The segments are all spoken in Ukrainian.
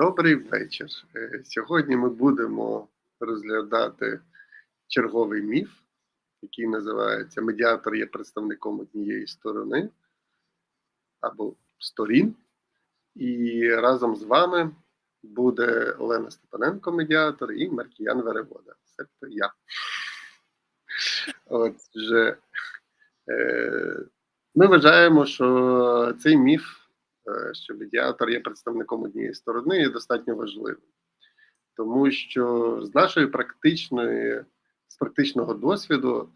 Добрий вечір. Е, Сьогодні ми будемо розглядати черговий міф, який називається Медіатор є представником однієї сторони або сторін. І разом з вами буде Олена Степаненко, медіатор, і Маркіян Веревода. Це я. Отже, е, ми вважаємо, що цей міф, що медіатор є представником однієї сторони, є достатньо важливим. Тому що з нашої практичної, з практичного досвіду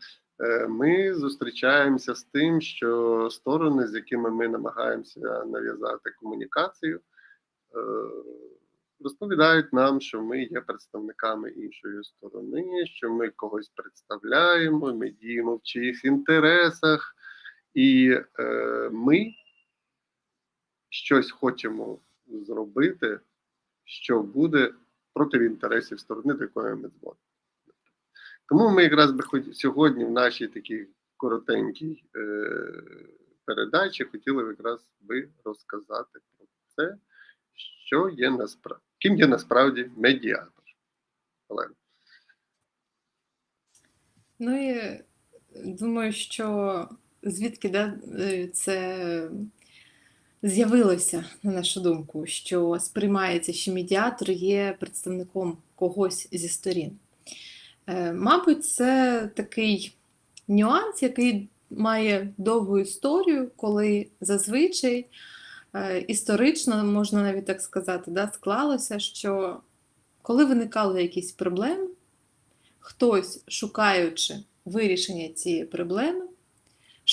е, ми зустрічаємося з тим, що сторони, з якими ми намагаємося нав'язати комунікацію, е, розповідають нам, що ми є представниками іншої сторони, що ми когось представляємо, ми діємо в чиїх інтересах, і е, ми щось хочемо зробити, що буде проти інтересів сторони, до якої ми дзвонимо. Тому ми якраз би сьогодні в нашій такій коротенькій е, передачі хотіли б якраз би розказати про це, що є насправді, ким є насправді медіатор. Олена. Ну і думаю, що звідки да, е, це з'явилося, на нашу думку, що сприймається, що медіатор є представником когось зі сторін. Е, Мабуть, це такий нюанс, який має довгу історію, коли зазвичай е, історично, можна навіть так сказати, да, склалося, що коли виникали якісь проблеми, хтось, шукаючи вирішення цієї проблеми,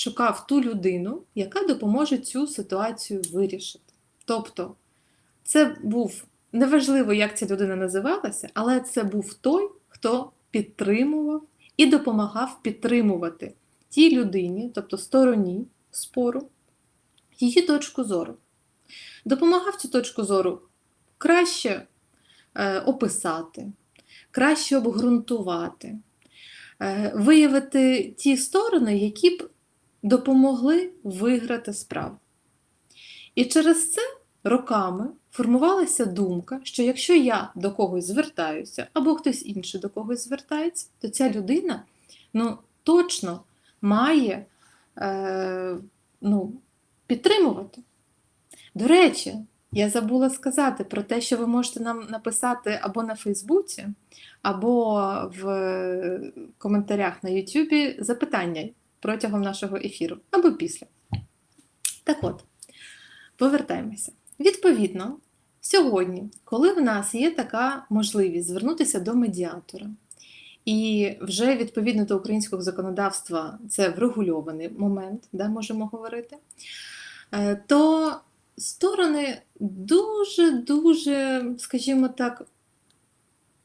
шукав ту людину, яка допоможе цю ситуацію вирішити. Тобто, це був неважливо, як ця людина називалася, але це був той, хто підтримував і допомагав підтримувати тій людині, тобто стороні спору, її точку зору. Допомагав цю точку зору краще е, описати, краще обґрунтувати, е, виявити ті сторони, які б допомогли виграти справу. І через це роками формувалася думка, що якщо я до когось звертаюся, або хтось інший до когось звертається, то ця людина ну, точно має е, ну, підтримувати. До речі, я забула сказати про те, що ви можете нам написати або на Фейсбуці, або в коментарях на Ютубі запитання протягом нашого ефіру, або після. Так от, повертаємося. Відповідно, сьогодні, коли в нас є така можливість звернутися до медіатора, і вже відповідно до українського законодавства це врегульований момент, да, можемо говорити, е, то сторони дуже-дуже, скажімо так,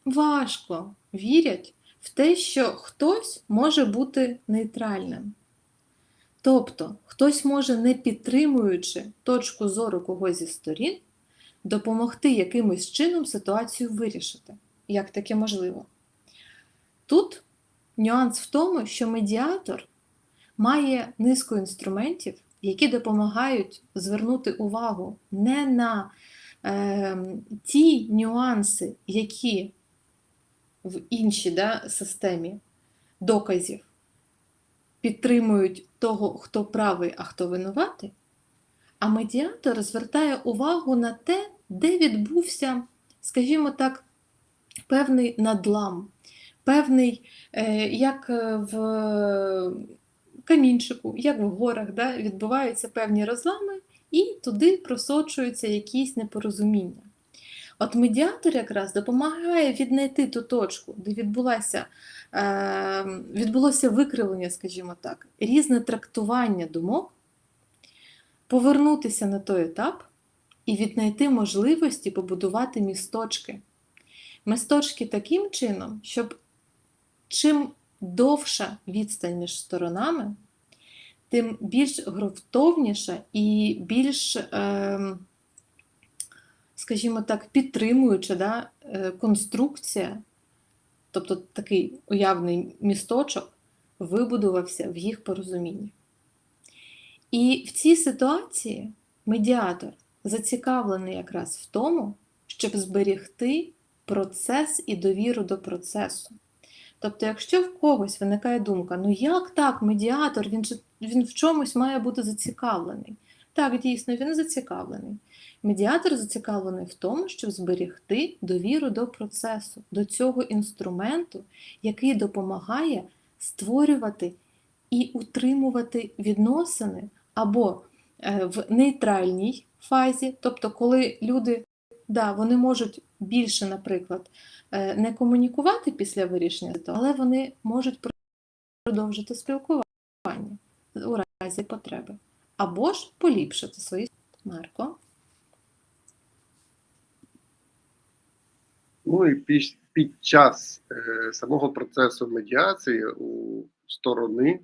важко вірять в те, що хтось може бути нейтральним. Тобто, хтось може, не підтримуючи точку зору когось зі сторін, допомогти якимось чином ситуацію вирішити. Як таке можливо? Тут нюанс в тому, що медіатор має низку інструментів, які допомагають звернути увагу не на е, ті нюанси, які в іншій да, системі доказів підтримують того, хто правий, а хто винуватий, а медіатор звертає увагу на те, де відбувся, скажімо так, певний надлам, певний, е, як в камінчику, як в горах, да, відбуваються певні розлами, і туди просочуються якісь непорозуміння. От медіатор якраз допомагає віднайти ту точку, де відбулося, е, відбулося викривлення, скажімо так, різне трактування думок, повернутися на той етап і віднайти можливості побудувати місточки. Місточки таким чином, щоб чим довша відстань між сторонами, тим більш ґрунтовніша і більш. Е, скажімо так, підтримуюча да, е, конструкція, тобто такий уявний місточок, вибудувався в їх порозумінні. І в цій ситуації медіатор зацікавлений якраз в тому, щоб зберігти процес і довіру до процесу. Тобто, якщо в когось виникає думка, ну як так, медіатор, він він в чомусь має бути зацікавлений. Так, дійсно, він зацікавлений. Медіатор зацікавлений в тому, щоб зберігти довіру до процесу, до цього інструменту, який допомагає створювати і утримувати відносини або е, в нейтральній фазі, тобто, коли люди да, вони можуть більше, наприклад, е, не комунікувати після вирішення, але вони можуть продовжити спілкування у разі потреби, або ж поліпшити свої Марко. Ну і під, під час е, самого процесу медіації у сторони,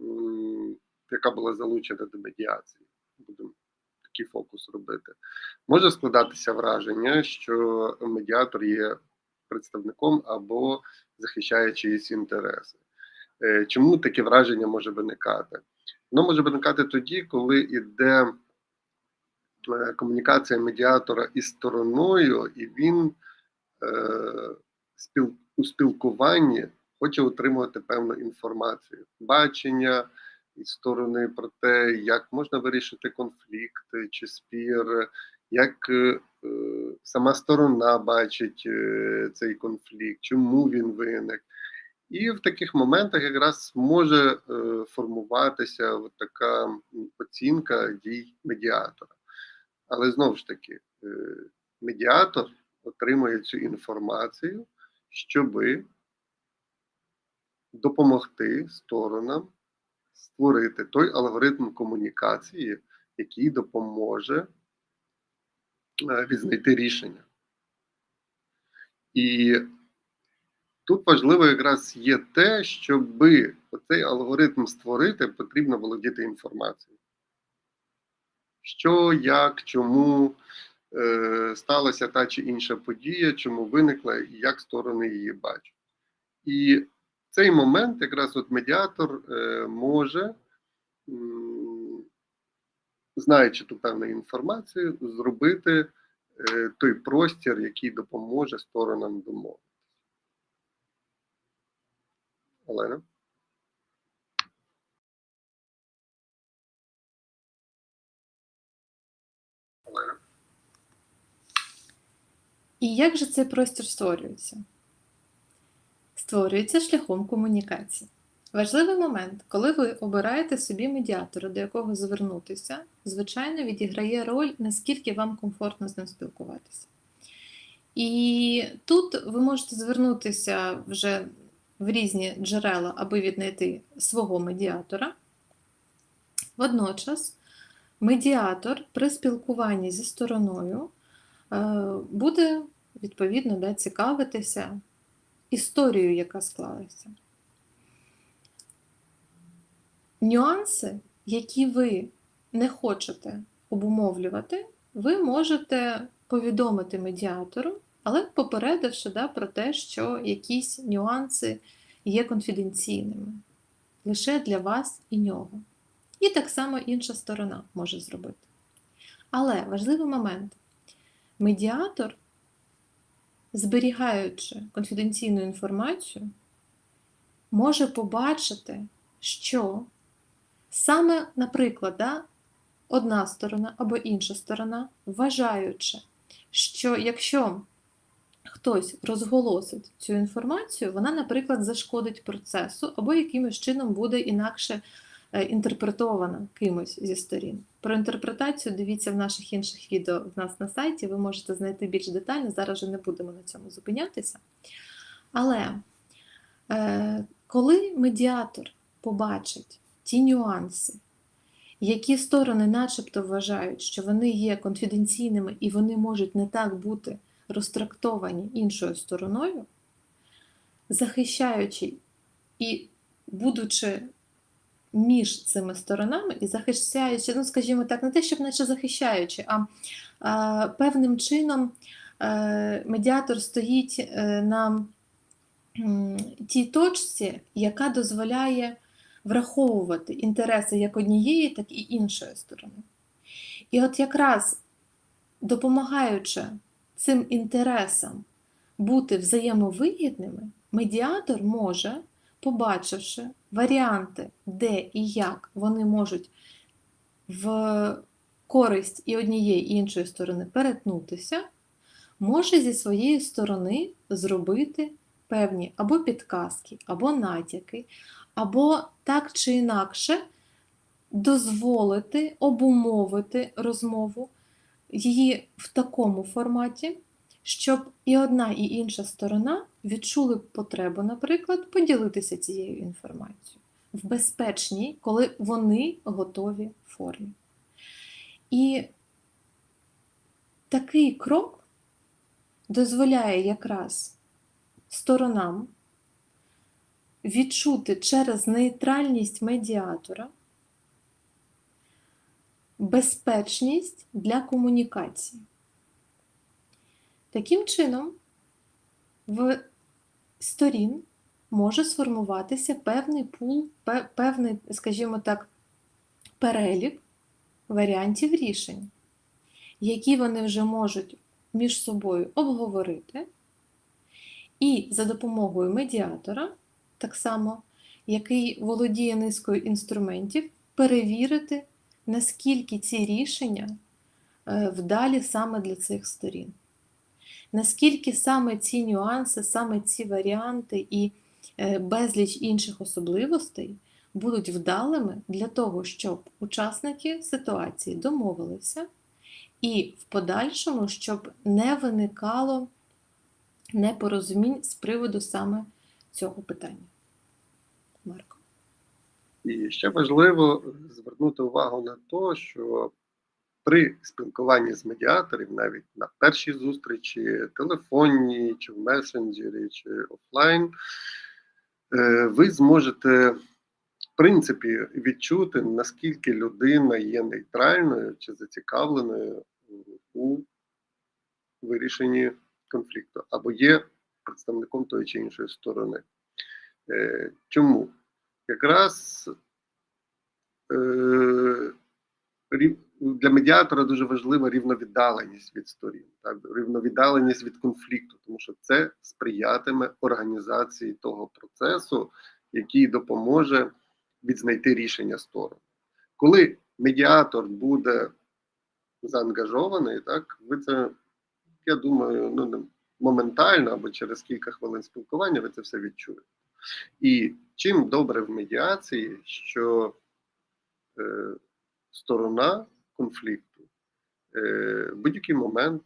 м, яка була залучена до медіації, будемо такий фокус робити, може складатися враження, що медіатор є представником або захищає чиїсь інтереси. Е, чому таке враження може виникати? Воно може виникати тоді, коли йде е, комунікація медіатора із стороною, і він у спілкуванні хоче отримувати певну інформацію, бачення із сторони про те, як можна вирішити конфлікт чи спір, як е, е, сама сторона бачить е, цей конфлікт, чому він виник. І в таких моментах якраз може е, формуватися така оцінка дій медіатора. Але знову ж таки, е, медіатор отримує цю інформацію, щоби допомогти сторонам створити той алгоритм комунікації, який допоможе е, відзнайти рішення. І тут важливо якраз є те, щоб цей алгоритм створити, потрібно володіти інформацією. Що, як, чому сталася та чи інша подія, чому виникла і як сторони її бачать. І в цей момент якраз от медіатор е, може, знаючи ту певну інформацію, зробити е, той простір, який допоможе сторонам домовитися. Олена? І як же цей простір створюється? Створюється шляхом комунікації. Важливий момент, коли ви обираєте собі медіатора, до якого звернутися, звичайно, відіграє роль, наскільки вам комфортно з ним спілкуватися. І тут ви можете звернутися вже в різні джерела, аби віднайти свого медіатора. Водночас, медіатор при спілкуванні зі стороною буде відповідно да, цікавитися історією, яка склалася. Нюанси, які ви не хочете обумовлювати, ви можете повідомити медіатору, але попередивши да, про те, що якісь нюанси є конфіденційними лише для вас і нього. І так само інша сторона може зробити. Але важливий момент: медіатор, зберігаючи конфіденційну інформацію, може побачити, що саме, наприклад, да, одна сторона або інша сторона, вважаючи, що якщо хтось розголосить цю інформацію, вона, наприклад, зашкодить процесу або якимось чином буде інакше інтерпретована кимось зі сторін. Про інтерпретацію дивіться в наших інших відео в нас на сайті, ви можете знайти більш детально, зараз вже не будемо на цьому зупинятися. Але е, коли медіатор побачить ті нюанси, які сторони начебто вважають, що вони є конфіденційними і вони можуть не так бути розтрактовані іншою стороною, захищаючи і будучи між цими сторонами і захищаючи, ну, скажімо так, не те, щоб наче захищаючи, а, а певним чином е, медіатор стоїть е, на тій точці, яка дозволяє враховувати інтереси як однієї, так і іншої сторони. І от якраз допомагаючи цим інтересам бути взаємовигідними, медіатор може, побачивши варіанти, де і як вони можуть в користь і однієї і іншої сторони перетнутися, може зі своєї сторони зробити певні або підказки, або натяки, або так чи інакше дозволити обумовити розмову її в такому форматі, щоб і одна, і інша сторона відчули потребу, наприклад, поділитися цією інформацією в безпечній, коли вони готові формі. І такий крок дозволяє якраз сторонам відчути через нейтральність медіатора безпечність для комунікації. Таким чином, в сторін може сформуватися певний пул, певний, скажімо так, перелік варіантів рішень, які вони вже можуть між собою обговорити, і за допомогою медіатора, так само, який володіє низкою інструментів, перевірити, наскільки ці рішення е, вдалі саме для цих сторін. Наскільки саме ці нюанси, саме ці варіанти і е, безліч інших особливостей будуть вдалими для того, щоб учасники ситуації домовилися, і в подальшому, щоб не виникало непорозумінь з приводу саме цього питання. Марко. І ще важливо звернути увагу на те, що при спілкуванні з медіаторів, навіть на першій зустрічі, телефонній, чи в месенджері, чи офлайн, е, ви зможете, в принципі, відчути, наскільки людина є нейтральною чи зацікавленою у вирішенні конфлікту, або є представником тої чи іншої сторони. Е, Чому? Якраз е, для медіатора дуже важлива рівновіддаленість від сторін, так? рівновіддаленість від конфлікту, тому що це сприятиме організації того процесу, який допоможе відзнайти рішення сторон. Коли медіатор буде заангажований, так, ви це, я думаю, ну, моментально або через кілька хвилин спілкування ви це все відчуєте. І чим добре в медіації, що е, сторона конфлікту е, в будь-який момент,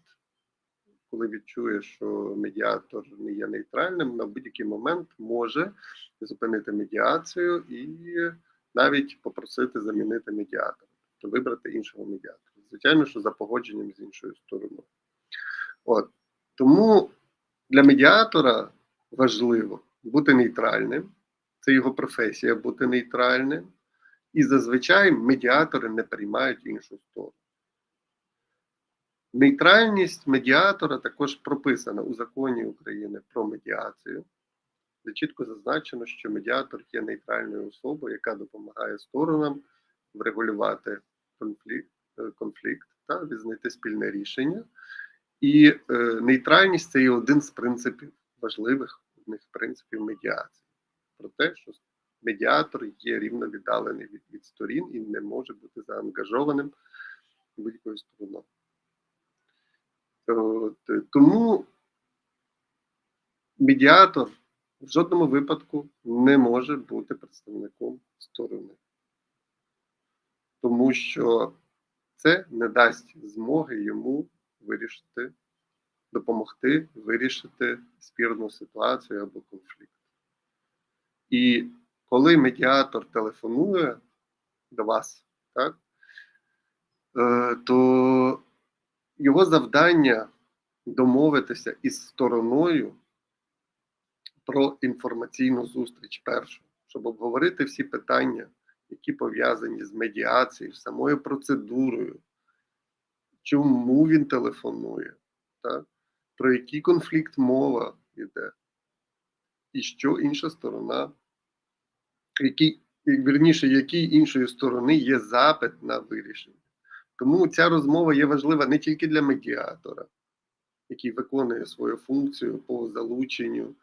коли відчує, що медіатор не є нейтральним, на будь-який момент може зупинити медіацію і навіть попросити замінити медіатора, тобто вибрати іншого медіатора. Звичайно, що за погодженням з іншою стороною. От. Тому для медіатора важливо бути нейтральним, це його професія бути нейтральним. І зазвичай медіатори не приймають іншу сторону. Нейтральність медіатора також прописана у законі України про медіацію, де чітко зазначено, що медіатор є нейтральною особою, яка допомагає сторонам врегулювати конфлікт, е, конфлікт та відзнайти спільне рішення. І е, нейтральність це є один з принципів важливих одних принципів медіації. Про те, що медіатор є рівно віддалений від, від сторін і не може бути заангажованим будь-якою стороною. Е, Тому медіатор в жодному випадку не може бути представником сторони. Тому що це не дасть змоги йому вирішити, допомогти вирішити спірну ситуацію або конфлікт. І коли медіатор телефонує до вас, так, е, то його завдання домовитися із стороною про інформаційну зустріч першу, щоб обговорити всі питання, які пов'язані з медіацією, самою процедурою, чому він телефонує, так? про який конфлікт мова йде, і що інша сторона, який, вірніше, який іншої сторони є запит на вирішення. Тому ця розмова є важлива не тільки для медіатора, який виконує свою функцію по залученню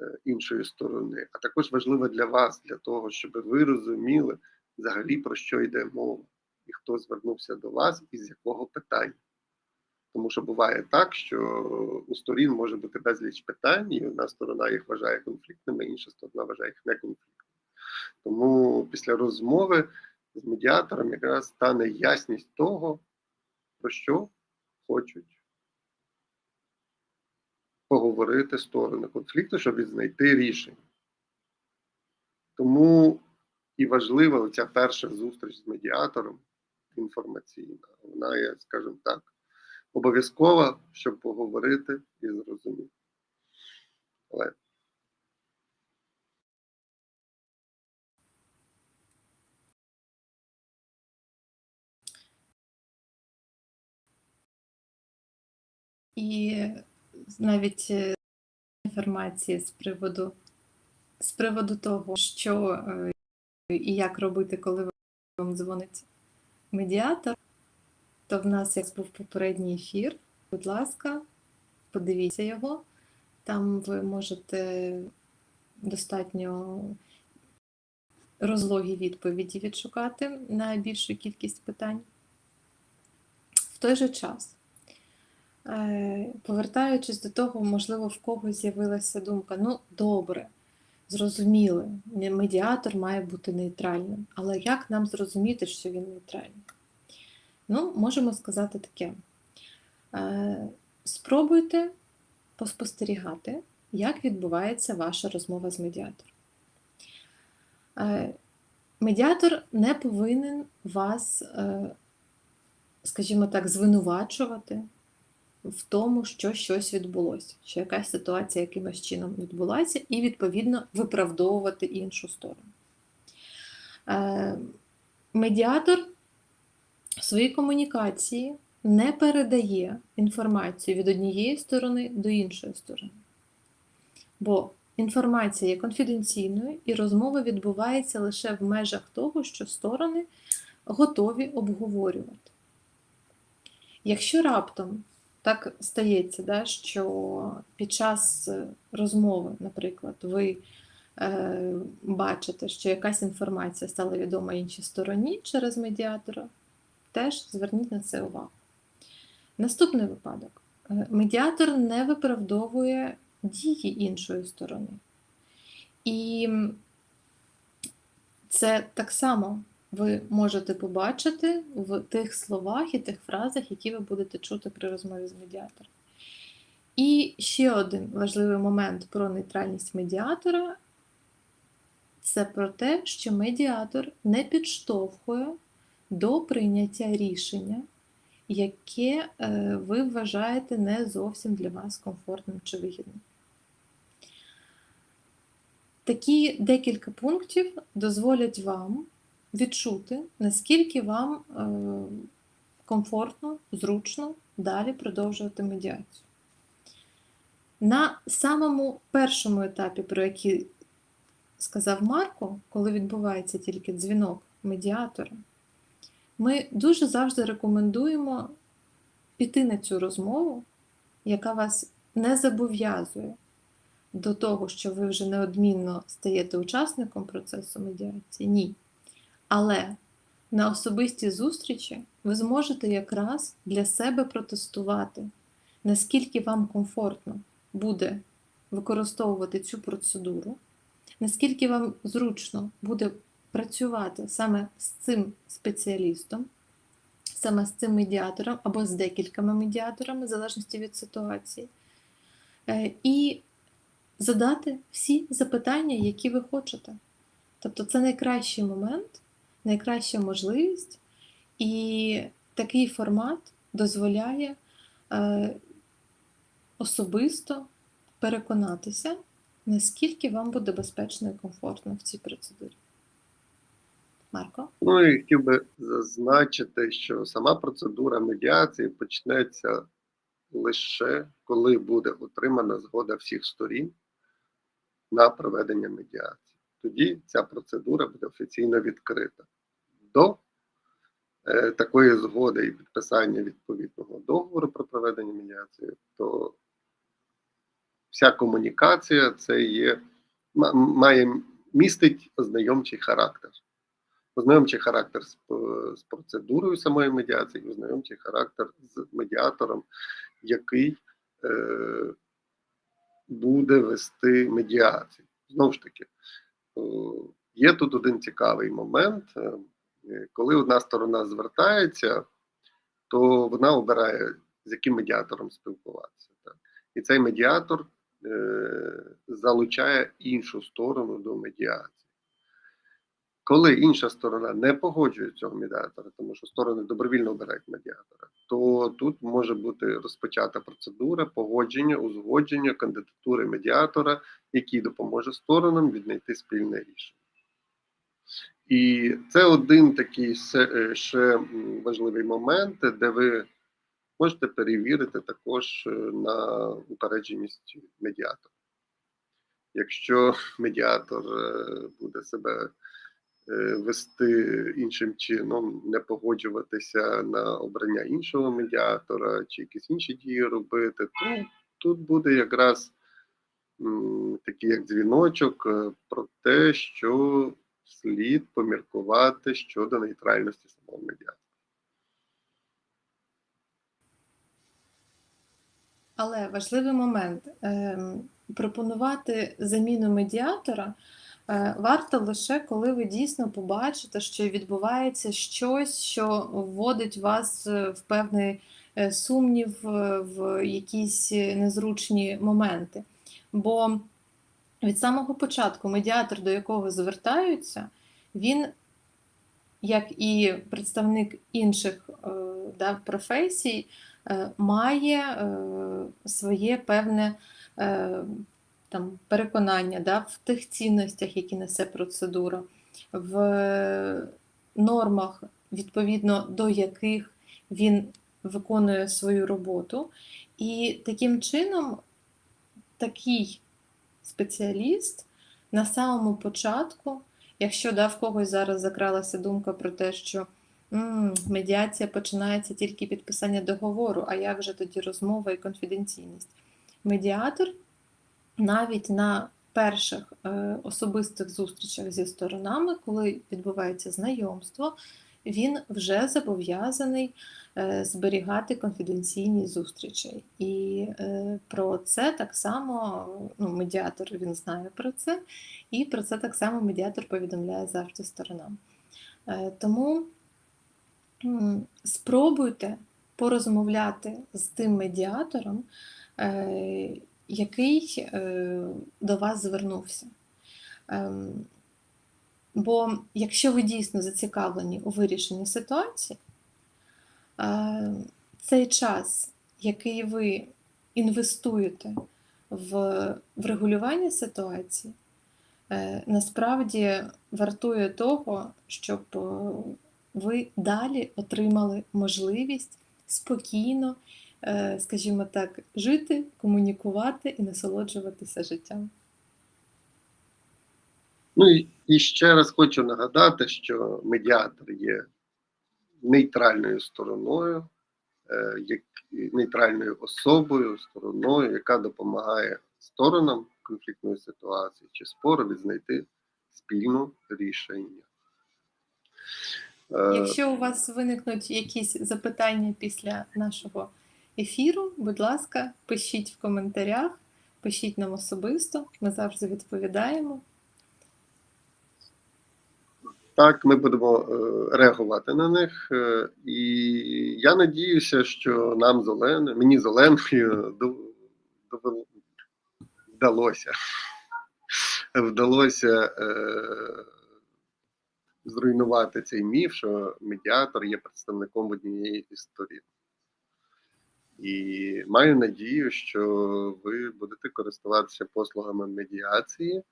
е, іншої сторони, а також важливо для вас, для того, щоб ви розуміли взагалі про що йде мова, і хто звернувся до вас і з якого питання. Тому що буває так, що у сторін може бути безліч питань, і одна сторона їх вважає конфліктними, інша сторона вважає їх неконфліктними. Тому після розмови з медіатором якраз стане ясність того, про що хочуть поговорити сторони конфлікту, щоб відзнайти рішення. Тому і важлива ця перша зустріч з медіатором інформаційна. Вона є, скажімо так, обов'язкова, щоб поговорити і зрозуміти. Але І навіть е, інформації з приводу, з приводу того, що е, і як робити, коли вам дзвонить медіатор, то в нас як був попередній ефір. Будь ласка, подивіться його. Там ви можете достатньо розлогі відповіді відшукати на більшу кількість питань. В той же час. Е, Повертаючись до того, можливо, в когось з'явилася думка: ну, добре, зрозуміли, медіатор має бути нейтральним. Але як нам зрозуміти, що він нейтральний? Ну, можемо сказати таке: Е, спробуйте поспостерігати, як відбувається ваша розмова з медіатором. Е, Медіатор не повинен вас, скажімо так, звинувачувати в тому, що щось відбулося, що якась ситуація якимось чином відбулася, і, відповідно, виправдовувати іншу сторону. Е, Медіатор в своїй комунікації не передає інформацію від однієї сторони до іншої сторони. Бо інформація є конфіденційною, і розмова відбувається лише в межах того, що сторони готові обговорювати. Якщо раптом так стається, да, що під час розмови, наприклад, ви е, бачите, що якась інформація стала відома іншій стороні через медіатора, теж зверніть на це увагу. Наступний випадок. Е, Медіатор не виправдовує дії іншої сторони. І це так само ви можете побачити в тих словах і тих фразах, які ви будете чути при розмові з медіатором. І ще один важливий момент про нейтральність медіатора це про те, що медіатор не підштовхує до прийняття рішення, яке е, ви вважаєте не зовсім для вас комфортним чи вигідним. Такі декілька пунктів дозволять вам відчути, наскільки вам е, комфортно, зручно далі продовжувати медіацію. На самому першому етапі, про який сказав Марко, коли відбувається тільки дзвінок медіатора, ми дуже завжди рекомендуємо піти на цю розмову, яка вас не зобов'язує до того, що ви вже неодмінно стаєте учасником процесу медіації. Ні. Але на особистій зустрічі ви зможете якраз для себе протестувати, наскільки вам комфортно буде використовувати цю процедуру, наскільки вам зручно буде працювати саме з цим спеціалістом, саме з цим медіатором або з декількома медіаторами, в залежності від ситуації, Е, і задати всі запитання, які ви хочете. Тобто це найкращий момент, найкраща можливість, і такий формат дозволяє е, особисто переконатися, наскільки вам буде безпечно і комфортно в цій процедурі. Марко? Ну і хотів би зазначити, що сама процедура медіації почнеться лише коли буде отримана згода всіх сторін на проведення медіації. Тоді ця процедура буде офіційно відкрита. До е, такої згоди і підписання відповідного договору про проведення медіації, то вся комунікація це є має містить ознайомчий характер. Ознайомчий характер з, з процедурою самої медіації, ознайомчий характер з медіатором, який е, буде вести медіацію. Знову ж таки, е, є тут один цікавий момент. Коли одна сторона звертається, то вона обирає, з яким медіатором спілкуватися. Так? І цей медіатор е, залучає іншу сторону до медіації. Коли інша сторона не погоджує цього медіатора, тому що сторони добровільно обирають медіатора, то тут може бути розпочата процедура погодження, узгодження кандидатури медіатора, який допоможе сторонам віднайти спільне рішення. І це один такий е, ще важливий момент, де ви можете перевірити також е, на упередженість медіатора. Якщо медіатор е, буде себе е, вести іншим чином, не погоджуватися на обрання іншого медіатора чи якісь інші дії робити, то тут буде якраз такий як дзвіночок е, про те, що слід поміркувати щодо нейтральності самого медіатора. Але важливий момент ем, пропонувати заміну медіатора е, варто лише коли ви дійсно побачите, що відбувається щось, що вводить вас е, в певний е, сумнів, в якісь незручні моменти. Бо від самого початку медіатор, до якого звертаються, він, як і представник інших е, да, професій, е, має е, своє певне там, переконання да, в тих цінностях, які несе процедура, в нормах, відповідно до яких він виконує свою роботу. І таким чином такий спеціаліст на самому початку, якщо да, в когось зараз закралася думка про те, що М, медіація починається тільки підписання договору, а як же тоді розмова і конфіденційність? Медіатор навіть на перших е, особистих зустрічах зі сторонами, коли відбувається знайомство, він вже зобов'язаний е, зберігати конфіденційність зустрічей. І е, про це так само ну, медіатор він знає про це, і про це так само медіатор повідомляє завжди сторонам. Е, Тому спробуйте порозмовляти з тим медіатором, який до вас звернувся. Бо якщо ви дійсно зацікавлені у вирішенні ситуації, е, цей час, який ви інвестуєте в врегулювання ситуації, е, насправді вартує того, щоб е, ви далі отримали можливість спокійно, скажімо так, жити, комунікувати і насолоджуватися життям. Ну і, і ще раз хочу нагадати, що медіатор є нейтральною стороною, е, як нейтральною особою, стороною, яка допомагає сторонам конфліктної ситуації чи спору відзнайти спільну рішення. Е, Якщо у вас виникнуть якісь запитання після нашого ефіру, будь ласка, пишіть в коментарях, пишіть нам особисто, ми завжди відповідаємо. Так, ми будемо е, реагувати на них. Е, і я надіюся, що нам з Оленою, мені з Оленою до- довело- вдалося вдалося е, зруйнувати цей міф, що медіатор є представником однієї із сторін. І маю надію, що ви будете користуватися послугами медіації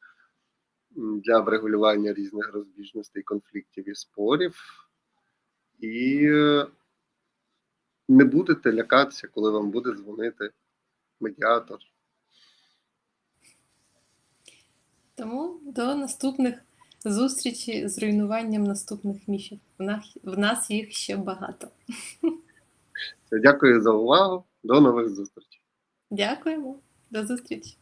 для врегулювання різних розбіжностей, конфліктів і спорів, і е, не будете лякатися, коли вам буде дзвонити медіатор. Тому до наступних зустрічі з руйнуванням наступних міфів. В нас їх ще багато. Дякую за увагу. До нових зустрічей. Дякуємо. До зустрічі.